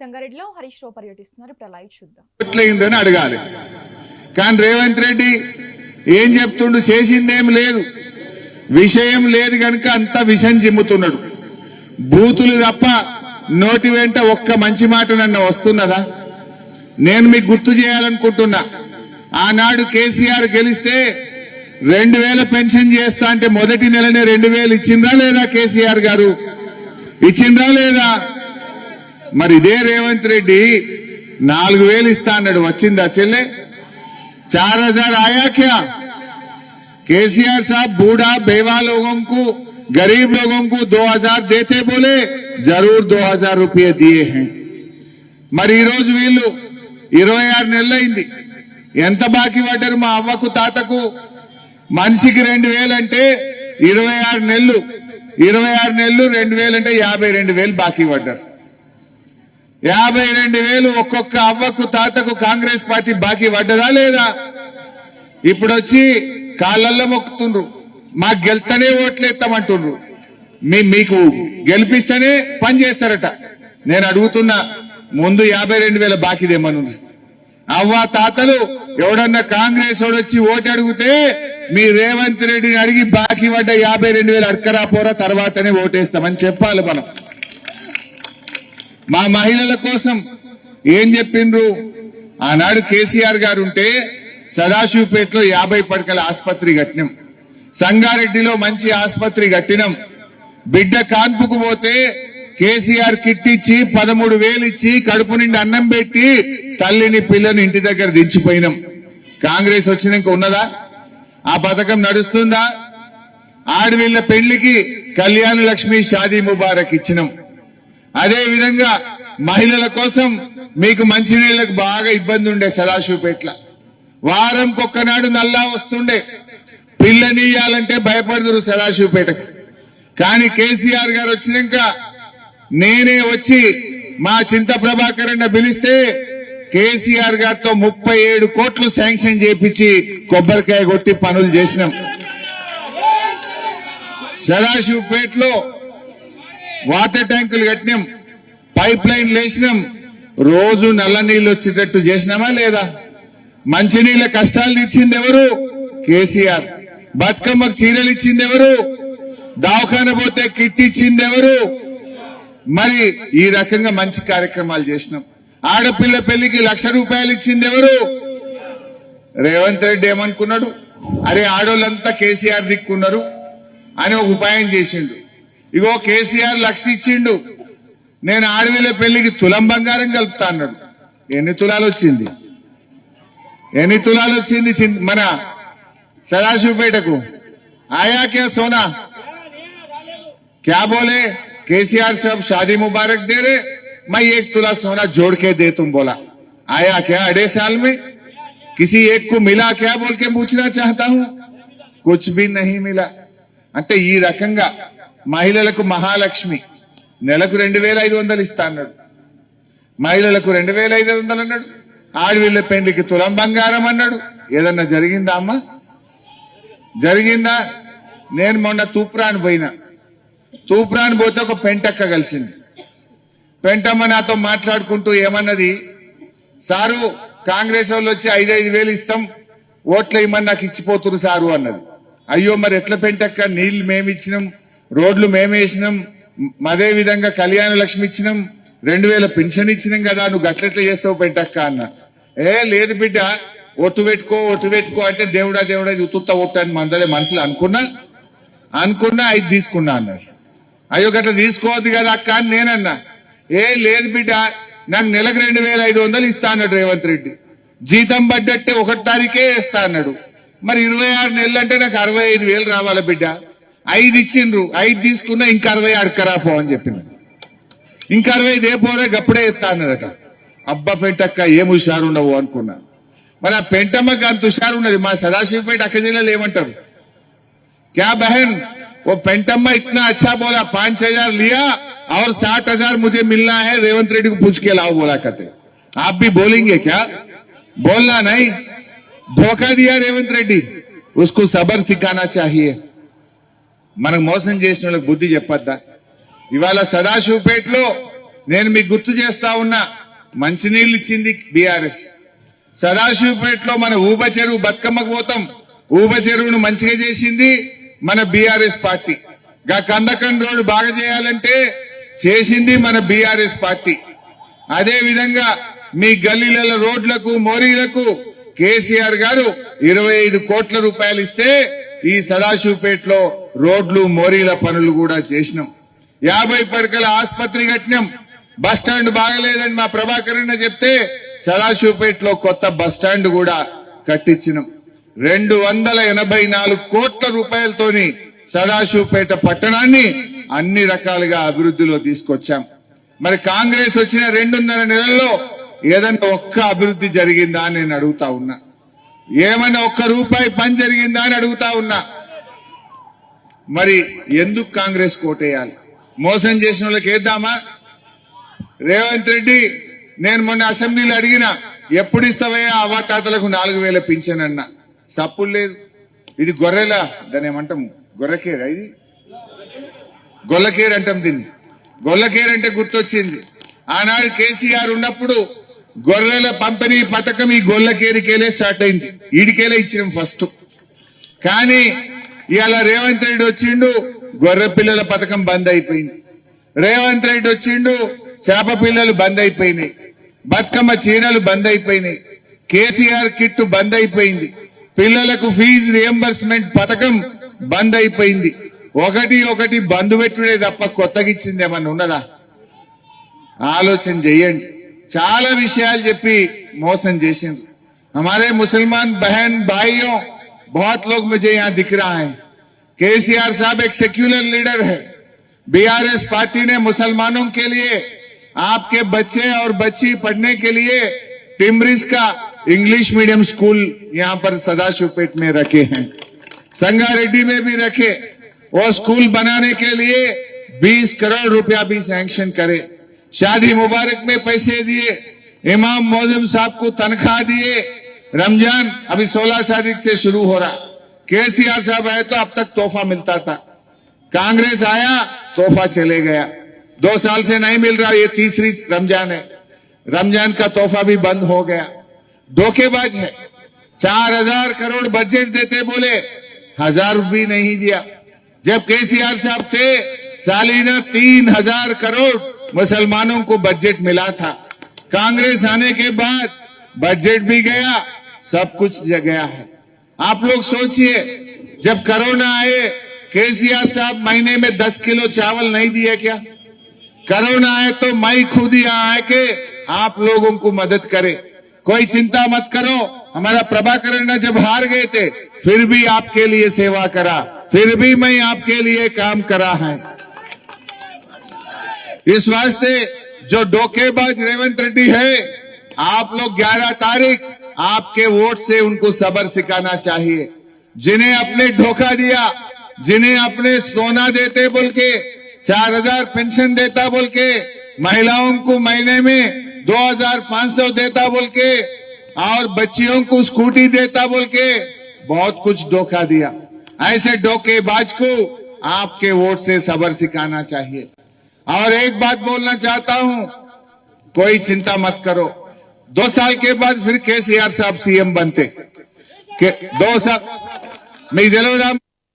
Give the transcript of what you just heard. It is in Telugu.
సంగారెడ్డిలో హరీష్ రావు పర్యటిస్తున్నారు. ఇప్పుడు చూద్దాం. అడగాలి. కానీ రేవంత్ రెడ్డి ఏం చెప్తుండు చేసిందేం లేదు. విషయం లేదు కనుక అంత విషం చిమ్ముతున్నాడు. బూతులు తప్ప నోటి వెంట ఒక్క మంచి మాట నన్ను వస్తున్నదా? నేను మీకు గుర్తు చేయాలనుకుంటున్నా. ఆనాడు కేసీఆర్ గెలిస్తే రెండు వేల పెన్షన్ చేస్తా అంటే మొదటి నెలనే రెండు వేలు ఇచ్చిండ్రా లేదా కేసీఆర్ గారు? ఇచ్చిండ్రా లేదా? మరి ఇదే రేవంత్ రెడ్డి నాలుగు వేలు ఇస్తా అన్నాడు వచ్చిందా చెల్లె चार हजार आया क्या केसीआर साहब बूढ़ा बेवा लोगों को गरीब लोगों को दो हजार देते बोले जरूर दो हजार रुपये दिए हैं మరి ఈ రోజు వీళ్ళు ఇరవై ఆరు నెలలైంది ఎంత బాకీ పడ్డారు మా అవ్వకు తాతకు మనిషికి రెండు వేలంటే ఇరవై ఆరు నెలలు ఇరవై ఆరు నెలలు రెండు వేలు అంటే యాభై రెండు వేలు బాకీ పడ్డారు యాభై రెండు వేలు ఒక్కొక్క అవ్వకు తాతకు కాంగ్రెస్ పార్టీ బాకీ పడ్డదా లేదా? ఇప్పుడు వచ్చి కాళ్ళల్లో మొక్కుతుండ్రు. మాకు గెలుతనే ఓట్లేస్తామంటుండ్రు మీ మీకు గెలిపిస్తేనే పని చేస్తారట. నేను అడుగుతున్నా ముందు యాభై రెండు వేల బాకీ అవ్వ తాతలు ఎవడన్నా కాంగ్రెస్ వచ్చి ఓటు అడిగితే మీ రేవంత్ రెడ్డిని అడిగి బాకీ పడ్డ యాభై రెండు వేలు అడకరా పోరా తర్వాతనే ఓటేస్తామని చెప్పాలి మనం. మా మహిళల కోసం ఏం చెప్పిండ్రు? ఆనాడు కేసీఆర్ గారు ఉంటే సదాశివపేటలో యాభై పడకల ఆసుపత్రి కట్టినాం. సంగారెడ్డిలో మంచి ఆసుపత్రి కట్టినాం. బిడ్డ కాన్పుకు పోతే కేసీఆర్ కిట్ ఇచ్చి పదమూడు వేలు ఇచ్చి కడుపు నిండి అన్నం పెట్టి తల్లిని పిల్లని ఇంటి దగ్గర దించిపోయినాం. కాంగ్రెస్ వచ్చినాక ఉన్నదా? ఆ పథకం నడుస్తుందా? ఆడవిళ్ళ పెళ్ళికి కళ్యాణ లక్ష్మి షాదీ ముబారక్ ఇచ్చినాం. అదే విధంగా మహిళల కోసం మీకు మంచినీళ్ళకు బాగా ఇబ్బంది ఉండే సదాశివపేట్ల వారం ఒక్కనాడు నల్లా వస్తుండే. పిల్లనియాలంటే భయపడదురు సదాశివపేటకు కానీ కేసీఆర్ గారు వచ్చినాక నేనే వచ్చి మా చింత ప్రభాకర్ అన్న పిలిస్తే కేసీఆర్ గారితో ముప్పై ఏడు కోట్లు శాంక్షన్ చేపించి కొబ్బరికాయ కొట్టి పనులు చేసినాం. సదాశివపేటలో వాటర్ ట్యాంకులు కట్టినాం పైప్ లైన్ లేచినాం. రోజు నల్ల నీళ్ళు వచ్చేటట్టు చేసినామా లేదా? మంచినీళ్ళ కష్టాలు ఇచ్చింది ఎవరు? కేసీఆర్. బతుకమ్మకు చీరలు ఇచ్చింది ఎవరు? దవాఖాన పోతే కిట్ ఇచ్చింది ఎవరు? మరి ఈ రకంగా మంచి కార్యక్రమాలు చేసినాం. ఆడపిల్ల పెళ్ళికి లక్ష రూపాయలు ఇచ్చింది ఎవరు? రేవంత్ రెడ్డి ఏమనుకున్నాడు? అరే ఆడోళ్ళంతా కేసీఆర్ దిక్కున్నారు అని ఒక ఉపాయం చేసిండు. ఇగో కేసీఆర్ లక్ష ఇచ్చిండు నేను ఆడవిల పెళ్లికి తులం బంగారం కలుపుతా అన్నాడు ఎన్ని తులాలు వచ్చింది ఎన్ని తులాలు వచ్చింది చిన్- మన సదాశివపేటకు ఆయా క్యా సోనా क्या बोले केसीआर साहब शादी मुबारक दे रहे मैं एक तुला सोना जोड़ के दे तुम बोला आया क्या अढ़े साल में किसी एक को मिला क्या बोल के पूछना चाहता हूं कुछ भी नहीं मिला అంటే ఈ రకంగా మహిళలకు మహాలక్ష్మి. నెలకు రెండు వేల ఐదు వందలు ఇస్తా అన్నాడు. మహిళలకు రెండు వేల ఐదు వందలు అన్నాడు. ఆడవిళ్ళ పెండ్లికి తులం బంగారం అన్నాడు. ఏదన్నా జరిగిందా అమ్మా? జరిగిందా? నేను మొన్న తూప్రాన్ పోయినా. తూప్రాన్ పోతే ఒక పెంటక్క కలిసింది. పెంటమ్మ నాతో మాట్లాడుకుంటూ ఏమన్నది? సారు కాంగ్రెస్ వాళ్ళు వచ్చి ఐదైదు వేలు ఇస్తాం. ఓట్లు ఇమ్మని నాకు ఇచ్చిపోతురు సారు అన్నది. అయ్యో మరి ఎట్లా పెంటక్క? నీళ్ళు మేమిచ్చినాం. రోడ్లు మేమేసినాం అదే విధంగా కళ్యాణ లక్ష్మి ఇచ్చినాం రెండు వేల పెన్షన్ ఇచ్చినాం కదా నువ్వు గట్లెట్లా చేస్తావు పెట్టక్క అన్న. ఏ లేదు బిడ్డ ఒట్టు పెట్టుకో ఒట్టు పెట్టుకో అంటే దేవుడా దేవుడా ఇది ఉత్తుత్త ఒట్టు అని మందలే మనసులో అనుకున్నా అనుకున్నా అది తీసుకున్నా అన్నారు అయ్యో గట్లా తీసుకోవద్దు కదా అక్క అని నేనన్నా. ఏ లేదు బిడ్డ నాకు నెలకు రెండు వేల ఐదు వందలు ఇస్తా అన్నాడు రేవంత్ రెడ్డి. జీతం పడ్డట్టే ఒకటి తారీఖే ఇస్తా అన్నాడు. మరి ఇరవై ఆరు నెలలు అంటే నాకు అరవై ఐదు వేలు రావాలా బిడ్డ? ఐదు ఇచ్చిండ్రు ఐదు తీసుకున్నా ఇంకా అరవై అడకరా పో అని చెప్పింది ఇంకా అరవై ఐదు ఏ పోరే గప్పుడే ఇస్తా అన్నదట అబ్బా పెంటక్క ఏం హుషారు ఉండవు అనుకున్నా మరి ఆ పెంటమ్మకి అంత హుషారు ఉన్నది మా సదాశివపేట అక్క జిల్లాలో ఏమంటారు क्या बहन वो पेंटम्मा इतना अच्छा बोला पांच हजार लिया और साठ हजार मुझे मिलना है रेवंत रेड्डी को पूछ के लाओ बोला कहते आप भी बोलेंगे क्या बोलना नहीं धोखा दिया रेवंत रेड्डी उसको सबर सिखाना चाहिए మనకు మోసం చేసిన వాళ్ళకి బుద్ధి చెప్పొద్దా? ఇవాళ సదాశివపేటలో నేను మీకు గుర్తు చేస్తా ఉన్నా మంచినీళ్ళు ఇచ్చింది బీఆర్ఎస్. సదాశివపేటలో మన ఊబ చెరువు బతుకమ్మకు పోతాం ఊబ చెరువును మంచిగా చేసింది మన బీఆర్ఎస్ పార్టీ. గా కందకం రోడ్డు బాగా చేయాలంటే చేసింది మన బీఆర్ఎస్ పార్టీ. అదే విధంగా మీ గల్లీల రోడ్లకు మోరీలకు కేసీఆర్ గారు ఇరవై ఐదు కోట్ల రూపాయలు ఇస్తే ఈ సదాశివపేటలో రోడ్లు మోరీల పనులు కూడా చేసినాం. యాభై పడకల ఆసుపత్రి కట్టినాం. బస్ స్టాండ్ బాగలేదని మా ప్రభాకర్ చెప్తే సదాశివపేటలో కొత్త బస్ స్టాండ్ కూడా కట్టించినాం. రెండు వందల ఎనభై నాలుగు కోట్ల రూపాయలతోని సదాశివపేట పట్టణాన్ని అన్ని రకాలుగా అభివృద్ధిలో తీసుకొచ్చాం. మరి కాంగ్రెస్ వచ్చిన రెండున్నర నెలల్లో ఏదన్నా ఒక్క అభివృద్ధి జరిగిందా అని నేను అడుగుతా ఉన్నా. ఏమైనా ఒక్క రూపాయి పని జరిగిందా అని అడుగుతా ఉన్నా. మరి ఎందుకు కాంగ్రెస్ కోటేయాలి? మోసం చేసిన వాళ్ళకి వేద్దామా? రేవంత్ రెడ్డి నేను మొన్న అసెంబ్లీలో అడిగిన ఎప్పుడు ఇస్తావయ్యా? అవతాతలకు నాలుగు వేల పింఛన్ అన్న. సప్పులు లేదు. ఇది గొర్రెల దాని ఏమంటాం? గొర్రెకేరా ఇది? గొల్లకేర్ అంటాం దీన్ని. గొల్లకేర్ అంటే గుర్తొచ్చింది. ఆనాడు కేసీఆర్ ఉన్నప్పుడు గొర్రెల పంపిణీ పథకం ఈ గొల్లకేరికేలే స్టార్ట్ అయింది. ఈడికేలే ఇచ్చినాం ఫస్ట్. కానీ ఇవాళ రేవంత్ రెడ్డి వచ్చిండు గొర్రె పిల్లల పథకం బంద్ అయిపోయింది రేవంత్ రెడ్డి వచ్చిండు చేప పిల్లలు బంద్ అయిపోయినాయి బతుకమ్మ చీరలు బంద్ అయిపోయినాయి కేసీఆర్ కిట్ బంద్ అయిపోయింది పిల్లలకు ఫీజు రియంబర్స్మెంట్ పథకం బంద్ అయిపోయింది ఒకటి ఒకటి బంద్ పెట్టుడే తప్ప కొత్తగా ఇచ్చింది ఏమన్నా ఉన్నదా ఆలోచన చెయ్యండి చాలా విషయాలు చెప్పి మోసం చేసిండ్రు हमारे मुसलमान बहन भाइयों बहुत लोग मुझे यहाँ दिख रहा है। केसीआर साहब एक सेक्युलर लीडर है। बीआरएस पार्टी ने मुसलमानों के लिए, आपके बच्चे और बच्ची पढ़ने के लिए टिमरिस का इंग्लिश मीडियम स्कूल यहाँ पर सदाशिवपेट में रखे हैं। संगारेड्डी में भी रखे। वो स्कूल बनाने के लिए 20 करोड़ रुपया भी सैंक्शन करे। शादी मुबारक में पैसे दिए। इमाम मोजम साहब को तनख्वाह दिए। रमज़ान अभी 16 तारीख से शुरू हो रहा। केसीआर साहब आए तो अब तक तोहफा मिलता था। कांग्रेस आया, तोहफा चले गया। दो साल से नहीं मिल रहा, ये तीसरी रमज़ान है। रमज़ान का तोहफा भी बंद हो गया। धोखेबाज है। चार हज़ार करोड़ बजट देते बोले, हज़ार भी नहीं दिया। जब केसीआर साहब थे, सालीना तीन हज़ार करोड़ मुसलमानों को बजट मिला था। कांग्रेस आने के बाद बजट भी गया सब कुछ ज- गया है। आप लोग सोचिए, जब कोरोना आए, केसीआर साहब महीने में दस किलो चावल नहीं दिए क्या? कोरोना आए तो मैं खुद यहाँ आके आप लोगों को मदद करे। कोई चिंता मत करो, हमारा प्रभाकर अण्णा जब हार गए थे, फिर भी आपके लिए सेवा करा, फिर भी मैं आपके लिए काम करा है। इस वास्ते जो डोकेबाज रेवंत रेड्डी है, आप लोग 11 तारीख आपके वोट से उनको सबर सिखाना चाहिए। जिन्हें अपने धोखा दिया, जिन्हें अपने सोना देते बोल के, चार हज़ार पेंशन देता बोल के, महिलाओं को महीने में दो हज़ार पाँच सौ देता बोल के, और बच्चियों को स्कूटी देता बोल के, बहुत कुछ धोखा दिया। ऐसे धोखेबाज को आपके वोट से सबर सिखाना चाहिए। और एक बात बोलना चाहता हूँ, कोई चिंता मत करो। दो साल के बाद फिर केसीआर साहब सीएम बनते। के दो साल मैं जलोराम